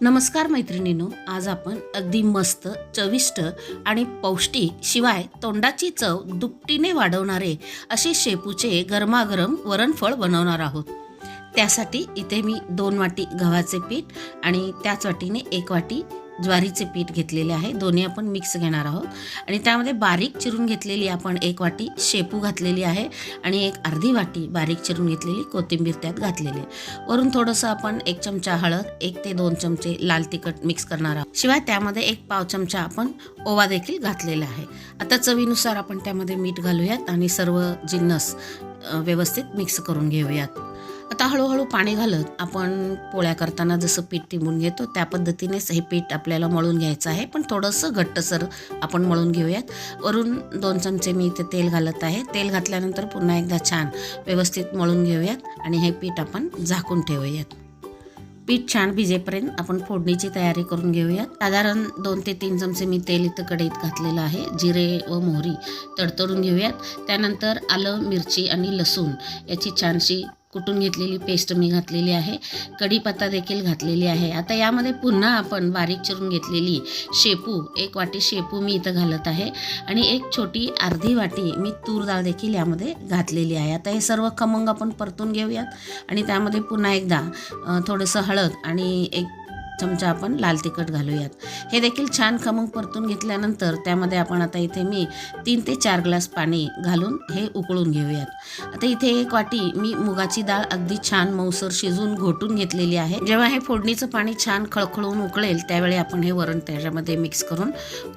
नमस्कार मैत्रिणींनो आज आपण अगदी मस्त चविष्ट आणि पौष्टिक शिवाय तोंडाची चव दुपटीने वाढवणारे असे शेपूचे गरमागरम वरणफळ बनवणार आहोत. त्यासाठी इथे मी दोन वाटी गव्हाचे पीठ आणि त्याच वाटीने एक वाटी ज्वारीचे पीठ घेतलेले आहे. दोन्ही आपण मिक्स घेणार आहोत. आणि त्यामध्ये बारीक चिरून घेतलेली आपण एक वाटी शेपू घातलेली आहे आणि एक अर्धी वाटी बारीक चिरून घेतलेली कोथिंबीर त्यात घातलेली आहे. वरून थोडंसं आपण एक चमचा हळद एक ते दोन चमचे लाल तिखट मिक्स करणार आहोत. शिवाय त्यामध्ये एक पाव चमचा आपण ओवा देखील घातलेला आहे. आता चवीनुसार आपण त्यामध्ये मीठ घालूयात आणि सर्व जिन्नस व्यवस्थित मिक्स करून घेऊयात. आता हळूहळू पाणी घालत आपण पोळ्या करताना जसं पीठ टिंबून घेतो त्या पद्धतीनेच हे पीठ आपल्याला मळून घ्यायचं आहे. पण थोडंसं घट्टसर आपण मळून घेऊयात. वरून दोन चमचे मी इथे तेल घालत आहे. तेल घातल्यानंतर पुन्हा एकदा छान व्यवस्थित मळून घेऊयात आणि हे पीठ आपण झाकून ठेवूयात. पीठ छान भिजेपर्यंत आपण फोडणीची तयारी करून घेऊयात. साधारण दोन ते तीन चमचे मी तेल इथं कढईत घातलेलं आहे. जिरे व मोहरी तडतडून घेऊयात. त्यानंतर आलं मिरची आणि लसूण याची छानशी कुटून घेतलेली पेस्ट मी घातलेली आहे कढीपत्ता देखील घातलेली आहे. आता यामध्ये पुन्हा आपण बारीक चिरून घेतलेली शेपू एक वाटी शेपू मी इथं घालत आहे आणि एक छोटी अर्धी वाटी मी तूर डाळ देखील यामध्ये घातलेली आहे. आता हे सर्व खमंग आपण परतून घेऊयात आणि त्यामध्ये पुन्हा एकदा थोडंसं हळद आणि एक चमचा आपण लाल तिखट घालूयात. हे देखील छान खमंग परतून घेतल्यानंतर त्यामध्ये आपण आता इथे मी तीन ते चार ग्लास पाणी घालून हे उकळून घेऊयात. आता इथे एक वाटी मी मुगाची डाळ अगदी छान मऊसर शिजून घोटून घेतलेली आहे. जेव्हा हे फोडणीचं पाणी छान खळखळून उकळेल त्यावेळी आपण हे वरण त्याच्यामध्ये मिक्स करून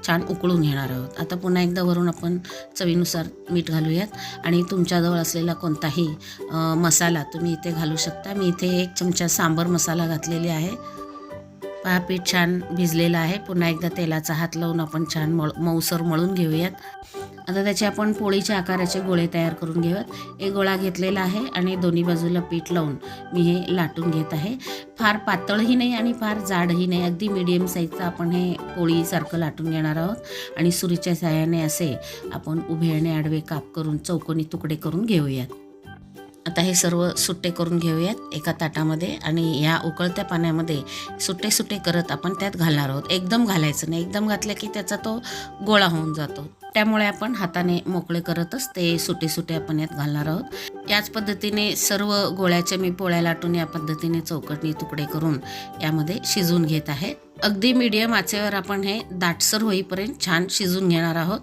छान उकळून घेणार आहोत. आता पुन्हा एकदा वरून आपण चवीनुसार मीठ घालूयात. आणि तुमच्याजवळ असलेला कोणताही मसाला तुम्ही इथे घालू शकता. मी इथे एक चमचा सांबर मसाला घातलेली आहे. पहा पीठ छान भिजलेलं आहे. पुन्हा एकदा तेलाचा हात लावून आपण छान मळ मऊसर मळून घेऊयात. आता त्याचे आपण पोळीच्या आकाराचे गोळे तयार करून घेऊयात. एक गोळा घेतलेला आहे आणि दोन्ही बाजूला पीठ लावून मी हे लाटून घेत आहे. फार पातळही नाही आणि फार जाडही नाही. अगदी मिडियम साईजचं आपण हे पोळीसारखं लाटून घेणार आहोत. आणि सुरीच्या साह्याने असे आपण उभे आणि आडवे काप करून चौकोनी तुकडे करून घेऊयात. आता हे सर्व सुट्टे करून घेऊयात एका ताटामध्ये आणि ह्या उकळत्या पाण्यामध्ये सुट्टे सुट्टे करत आपण त्यात घालणार आहोत. एकदम घालायचं नाही. एकदम घातलं की त्याचा तो गोळा होऊन जातो. त्यामुळे आपण हाताने मोकळे करतच ते सुटे सुटे आपण यात घालणार आहोत. याच पद्धतीने सर्व गोळ्याच्या मी पोळ्या लाटून या पद्धतीने चौकटणी तुकडे करून यामध्ये शिजून घेत आहे. अगदी मीडियम आचेवर आपण हे दाटसर होईपर्यंत छान शिजून घेणार आहोत.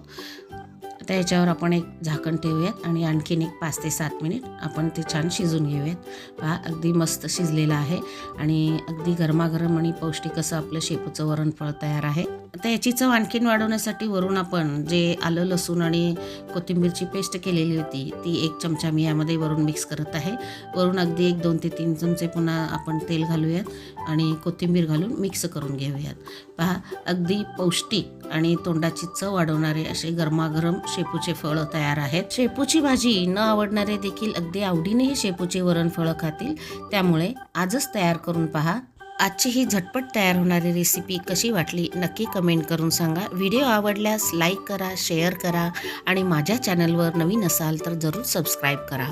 आता याच्यावर आपण एक झाकण ठेवूयात आणि आणखीन एक पाच ते सात मिनिट आपण ते छान शिजून घेऊयात. पहा अगदी मस्त शिजलेलं आहे आणि अगदी गरमागरम आणि पौष्टिक असं आपलं शेपूचं वरणफळ तयार आहे. आता याची चव आणखीन वाढवण्यासाठी वरून आपण जे आलं लसूण आणि कोथिंबीरची पेस्ट केलेली होती ती एक चमचा मी यामध्ये वरून मिक्स करत आहे. वरून अगदी एक दोन ते तीन चमचे पुन्हा आपण तेल घालूयात आणि कोथिंबीर घालून मिक्स करून घेऊयात. पहा अगदी पौष्टिक आणि तोंडाची चव वाढवणारे असे गरमागरम शेपूचे फळं तयार आहेत. शेपूची भाजी न आवडणारे देखील अगदी आवडीने हे शेपूचे वरण फळं खातील. त्यामुळे आजच तयार करून पहा. आजची ही झटपट तयार होणारी रेसिपी कशी वाटली नक्की कमेंट करून सांगा. व्हिडिओ आवडल्यास लाईक करा शेअर करा आणि माझ्या चॅनलवर नवीन असाल तर जरूर सबस्क्राईब करा.